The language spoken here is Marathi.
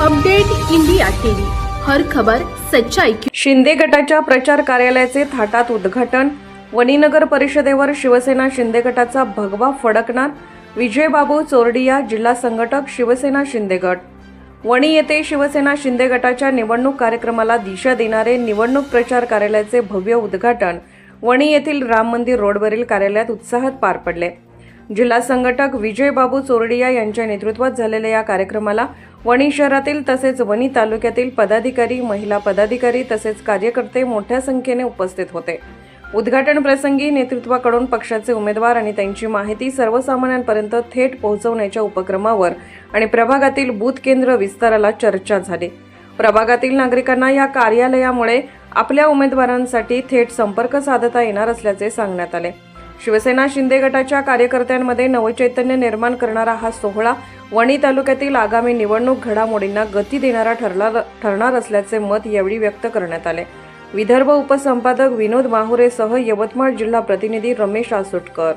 Update India TV. हर खबर सच्चाई की शिंदे गटाच्या प्रचार कार्यालयाचे थाटात उद्घाटन. वणीनगर परिषदेवर शिवसेना शिंदे गटाचा भगवा फडकणार. विजयबाबू चोरडिया जिल्हा संघटक शिवसेना शिंदे गट. वणी येथे शिवसेना शिंदे गटाच्या निवडणूक कार्यक्रमाला दिशा देणारे निवडणूक प्रचार कार्यालयाचे भव्य उद्घाटन. वणी येथील राम मंदिर रोडवरील कार्यालयात उत्साहात पार पडले. जिल्हा संघटक विजयबाबू चोरडिया यांच्या नेतृत्वात झालेल्या या कार्यक्रमाला वणी शहरातील तसेच वणी तालुक्यातील पदाधिकारी महिला पदाधिकारी तसेच कार्यकर्ते मोठ्या संख्येने उपस्थित होते. उद्घाटन प्रसंगी नेतृत्वाकडून पक्षाचे उमेदवार आणि त्यांची माहिती सर्वसामान्यांपर्यंत थेट पोहोचवण्याच्या उपक्रमावर आणि प्रभागातील बूथ केंद्र विस्ताराला चर्चा झाली. प्रभागातील नागरिकांना या कार्यालयामुळे आपल्या उमेदवारांसाठी थेट संपर्क साधता येणार असल्याचे सांगण्यात आले. शिवसेना शिंदे गटाच्या कार्यकर्त्यांमध्ये नवचैतन्य निर्माण करणारा हा सोहळा वणी तालुक्यातील आगामी निवडणूक घडामोडींना गती देणारा ठरला ठरणार असल्याचे मत यावेळी व्यक्त करण्यात आले. विदर्भ उपसंपादक विनोद माहुरेसह यवतमाळ जिल्हा प्रतिनिधी रमेश आसुटकर.